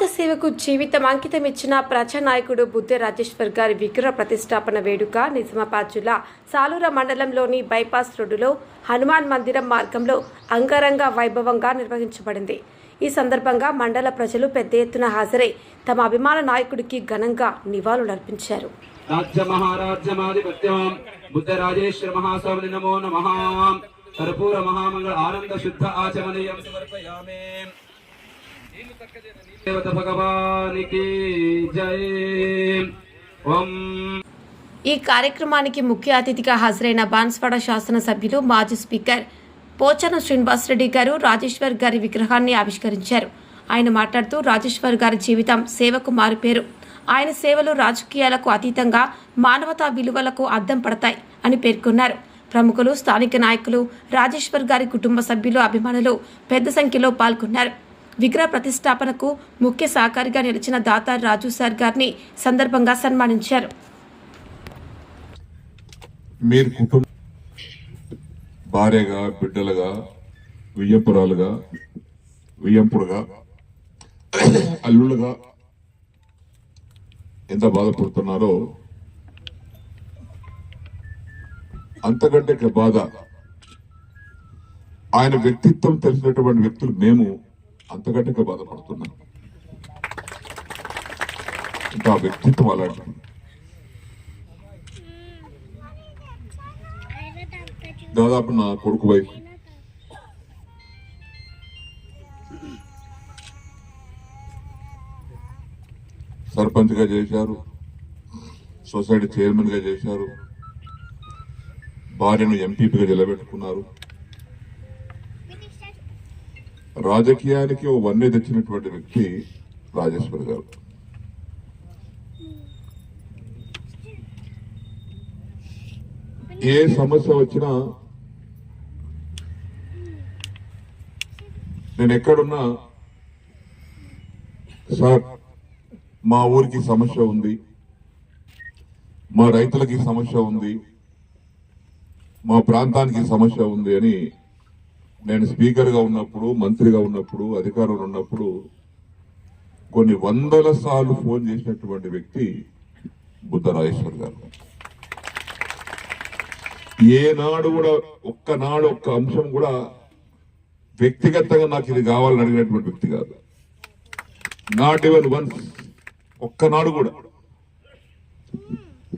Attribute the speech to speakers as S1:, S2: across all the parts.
S1: ప్రజాసేవకు జీవితం అంకితం ఇచ్చిన ప్రజానాయకుడు బుద్ధ రాజేశ్వర్ గారి విగ్రహ ప్రతిష్టాపన వేడుక నిజామాబాద్ జిల్లా సాలూర మండలంలోని బైపాస్ రోడ్డులో హనుమాన్ మందిరం మార్గంలో అంగరంగ వైభవంగా నిర్వహించబడింది. ఈ సందర్భంగా మండల ప్రజలు పెద్ద ఎత్తున హాజరై తమ అభిమాన నాయకుడికి ఘనంగా నివాళులర్పించారు
S2: కర్పూర మహామంగళ ఆనంద శుద్ధ ఆచమనీయం. సమర్పయామే భగవానికి జై. ఓం.
S1: ఈ కార్యక్రమానికి ముఖ్య అతిథిగా హాజరైన బాన్స్వాడ శాసనసభ్యులు మాజీ స్పీకర్ పోచన శ్రీనివాసరెడ్డి గారు రాజేశ్వర్ గారి విగ్రహాన్ని ఆవిష్కరించారు. ఆయన మాట్లాడుతూ రాజేశ్వర్ గారి జీవితం సేవకు మారుపేరు. ఆయన సేవలు రాజకీయాలకు అతీతంగా మానవతా విలువలకు అద్దం పడతాయి అని పేర్కొన్నారు. ప్రముఖులు స్థానిక నాయకులు రాజేశ్వర్ గారి కుటుంబ సభ్యులు అభిమానులు పెద్ద సంఖ్యలో పాల్గొన్నారు. విగ్రహ ప్రతిష్టాపనకు ముఖ్య సహకారిగా నిలిచిన దాతా రాజు సార్ గారిని సందర్భంగా సన్మానించారు.
S3: మీరు కుటుంబ భార్యగా బిడ్డలుగా వియ్యపురాలుగా వియ్యంపుడుగా అల్లులుగా ఎంత బాధపడుతున్నారో అంతకంటే బాధ. ఆయన వ్యక్తిత్వం తెలిసినటువంటి వ్యక్తులు మేము అంతకంటే ఇక ఇంకా ఆ వ్యక్తిత్వం అలాంటిది. దాదాపు నా కొడుకు వైపు. సర్పంచ్గా చేశారు సొసైటీ చైర్మన్గా చేశారు భార్యను ఎంపీపీగా నిలబెట్టుకున్నారు. రాజకీయానికి ఓ వన్నె తెచ్చినటువంటి వ్యక్తి రాజేశ్వరి గారు. ఏ సమస్య వచ్చినా నేను ఎక్కడున్నా సార్ మా ఊరికి సమస్య ఉంది మా రైతులకి సమస్య ఉంది మా ప్రాంతానికి సమస్య ఉంది అని నేను స్పీకర్గా ఉన్నప్పుడు మంత్రిగా ఉన్నప్పుడు అధికారంలో ఉన్నప్పుడు కొన్ని వందల సార్లు ఫోన్ చేసినటువంటి వ్యక్తి బుద్ధరాజేశ్వర్ గారు. ఏనాడు కూడా ఒక్కనాడు ఒక్క అంశం కూడా వ్యక్తిగతంగా నాకు ఇది కావాలని అడిగినటువంటి వ్యక్తి కాదు. నాట్ ఈవెన్ వన్స్ ఒక్కనాడు కూడా.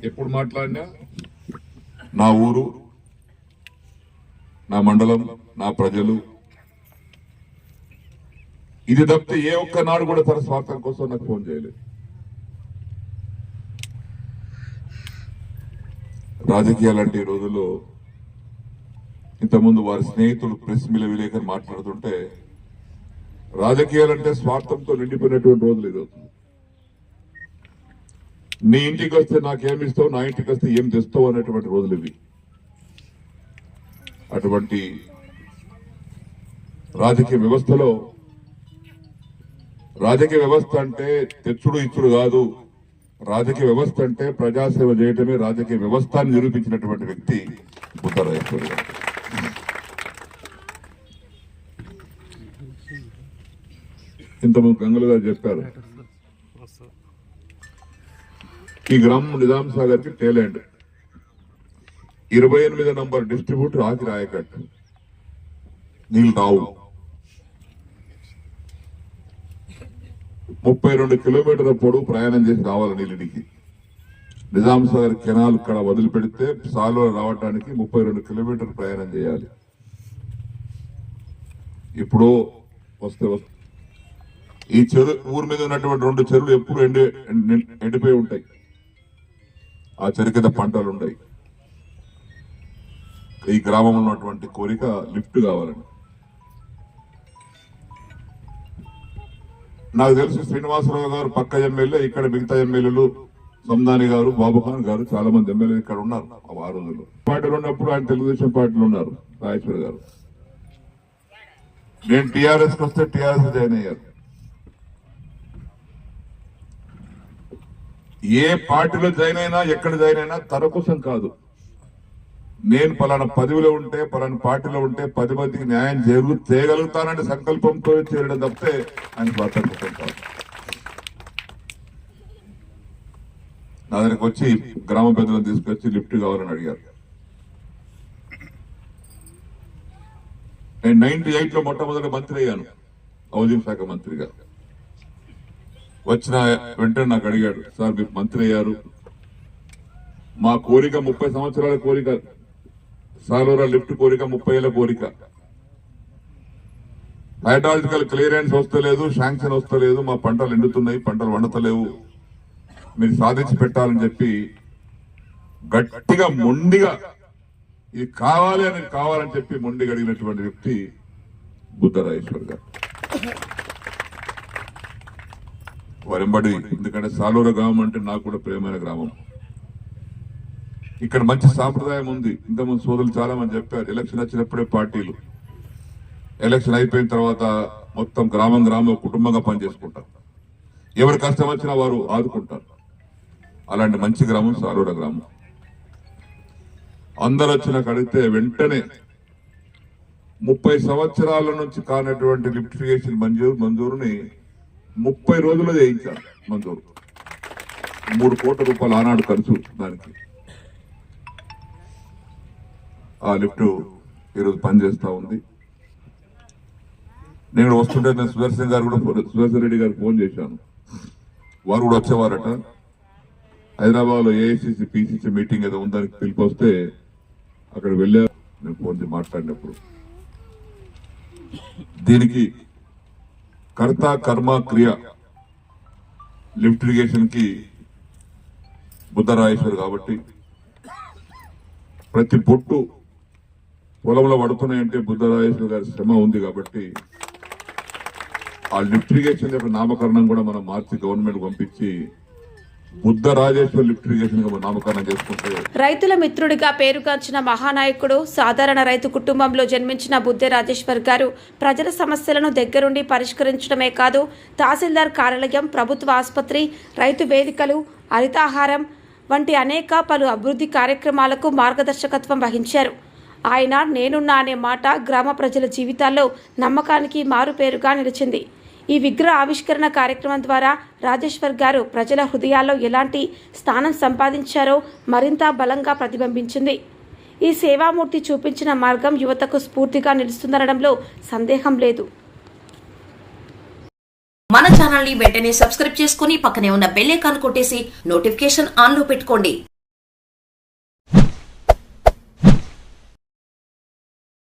S3: ఎప్పుడు మాట్లాడినా? నా ఊరు నా మండలం నా ప్రజలు. ఇది తప్పితే ఏ ఒక్క నాడు కూడా తన స్వార్థం కోసం నాకు ఫోన్ చేయలేదు. రాజకీయాలు అంటే ఈ రోజుల్లో ఇంతకుముందు వారి స్నేహితులు ప్రెస్ మిల విలేకరు మాట్లాడుతుంటే రాజకీయాలంటే స్వార్థంతో నిండిపోయినటువంటి రోజులు ఇది నీ ఇంటికి వస్తే నాకేమిస్తావు నా ఇంటికి వస్తే ఏం తెస్తావు అనేటువంటి రోజులు ఇవి. అటువంటి రాజకీయ వ్యవస్థలో రాజకీయ వ్యవస్థ అంటే తెచ్చుడు ఇచ్చుడు కాదు. రాజకీయ వ్యవస్థ అంటే ప్రజాసేవ చేయటమే రాజకీయ వ్యవస్థ నిరూపించినటువంటి వ్యక్తి బుద్ధరాజేశ్వరి గారు. ఇంతకుముందు గంగులు గారు చెప్పారు. ఈ గ్రామం నిజాం సాగర్కి టేలెంట్. ఇరవై ఎనిమిది నంబర్ డిస్ట్రిబ్యూటర్ ఆకి రాయకట్ నీళ్ళు రావు ముప్పై రెండు కిలోమీటర్ల పొడవు ప్రయాణం చేసి రావాలి నీళ్ళకి నిజాం సాగర్ కెనాల్ ఇక్కడ వదిలిపెడితే సాలో రావడానికి ముప్పై రెండు కిలోమీటర్లు ప్రయాణం చేయాలి. ఇప్పుడు వస్తే వస్తే ఈ చెరు ఊరి మీద ఉన్నటువంటి రెండు చెరువులు ఎప్పుడు ఎండి ఎండి- ఎండిపోయి ఉంటాయి. ఆ చెరు కింద పంటలు ఉంటాయి. ఈ గ్రామంలో ఉన్నటువంటి కోరిక లిఫ్ట్ కావాలని. నాకు తెలుసు శ్రీనివాసరావు గారు పక్క ఎమ్మెల్యే ఇక్కడ మిగతా ఎమ్మెల్యేలు సందాని గారు బాబుఖాన్ గారు చాలా మంది ఎమ్మెల్యేలు ఇక్కడ ఉన్నారు ఆ రోజుల్లో పార్టీలు ఉన్నప్పుడు ఆయన తెలుగుదేశం పార్టీలు ఉన్నారు రాజేశ్వర్ గారు. నేను టీఆర్ఎస్కి వస్తే టీఆర్ఎస్ జాయిన్ అయ్యారు. ఏ పార్టీలో జాయిన్ అయినా ఎక్కడ జాయిన్ అయినా తన కోసం కాదు. నేను పలానా పదవిలో ఉంటే పలానా పార్టీలో ఉంటే పది మందికి న్యాయం జరుగు చేయగలుగుతానని సంకల్పంతో చేరడం తప్పితే ఆయన బాధపడుతుంటాను నా వచ్చి గ్రామ పెద్దలను తీసుకొచ్చి లిఫ్ట్ కావాలని అడిగారు. నేను నైన్టీ ఎయిట్లో మొట్టమొదటి మంత్రి అయ్యాను. హౌసింగ్ శాఖ మంత్రిగా. వచ్చిన వెంటనే నాకు అడిగాడు సార్ మీరు మంత్రి అయ్యారు. మా కోరిక ముప్పై సంవత్సరాల కోరిక సాలూరా లిఫ్ట్ కోరిక ముప్పై ఏళ్ళ కోరిక. హైడ్రాలజికల్ క్లియరెన్స్ వస్తలేదు శాంక్షన్ వస్తలేదు మా పంటలు ఎండుతున్నాయి పంటలు వండతలేవు. మీరు సాధించి పెట్టాలని చెప్పి గట్టిగా మొండిగా ఇది కావాలి అని కావాలని చెప్పి మొండిగా అడిగినటువంటి వ్యక్తి బుద్ధరాజేశ్వర్ గారు. వరంబడి ఎందుకంటే సాలూర గ్రామం అంటే నాకు కూడా ప్రేమైన గ్రామం. ఇక్కడ మంచి సాంప్రదాయం ఉంది. ఇంతకుముందు సోదరులు చాలా మంది చెప్పారు ఎలక్షన్ వచ్చినప్పుడే పార్టీలు. ఎలక్షన్ అయిపోయిన తర్వాత మొత్తం గ్రామం గ్రామం కుటుంబంగా పనిచేసుకుంటారు. ఎవరి కష్టం వచ్చినా వారు ఆదుకుంటారు. అలాంటి మంచి గ్రామం సారూడ గ్రామం. అందరు వచ్చిన కడితే వెంటనే ముప్పై సంవత్సరాల నుంచి కానటువంటి లిఫ్టిఫికేషన్ మంజూరు మంజూరుని ముప్పై రోజుల్లో చేయించారు మంజూరు. మూడు కోట్ల రూపాయలు ఆనాడు ఖర్చు దానికి. ఆ లిఫ్ట్ ఈరోజు పనిచేస్తూ ఉంది. నేను వస్తుంటే నేను సుదర్శన్ గారు కూడా సుదర్శన్ రెడ్డి గారికి ఫోన్ చేశాను. వారు కూడా వచ్చేవారట. హైదరాబాద్లో ఏఐసిసి పిసిసి మీటింగ్ ఏదో ఉందని పిలిపి వస్తే అక్కడ వెళ్ళారు నేను ఫోన్ చేసి మాట్లాడినప్పుడు. దీనికి కర్త కర్మ క్రియ లిఫ్ట్ ఇరిగేషన్కి బుద్ధరాయేశ్వరు కాబట్టి ప్రతి పొట్టు పొలంలో పడుతున్నాయంటే బుద్ధరాజేశ్వర గారి శ్రమ ఉంది కాబట్టి ఆ లిఫ్ట్ ఇరిగేషన్ యొక్క నామకరణం కూడా మనం మార్చి గవర్నమెంట్ పంపించి
S1: రైతుల మిత్రుడిగా పేరుగాంచిన మహానాయకుడు సాధారణ రైతు కుటుంబంలో జన్మించిన బుద్దె రాజేశ్వర్ గారు ప్రజల సమస్యలను దగ్గరుండి పరిష్కరించడమే కాదు తహసీల్దార్ కార్యాలయం ప్రభుత్వ ఆసుపత్రి రైతు వేదికలు హరితాహారం వంటి అనేక పలు అభివృద్ధి కార్యక్రమాలకు మార్గదర్శకత్వం వహించారు. ఆయన నేనున్నా అనే మాట గ్రామ ప్రజల జీవితాల్లో నమ్మకానికి మారుపేరుగా నిలిచింది. ఈ విగ్రహ ఆవిష్కరణ కార్యక్రమం ద్వారా రాజేశ్వర్ గారు ప్రజల హృదయాల్లో ఎలాంటి స్థానం సంపాదించారో మరింత బలంగా ప్రతిబింబించింది. ఈ సేవామూర్తి చూపించిన మార్గం యువతకు స్ఫూర్తిగా నిలుస్తుందనడంలో సందేహం లేదు.
S4: మన ఛానల్ని వెంటనే సబ్స్క్రైబ్ చేసుకుని పక్కనే ఉన్న బెల్ ఐకాన్ కొట్టేసి నోటిఫికేషన్ ఆన్లో పెట్టుకోండి.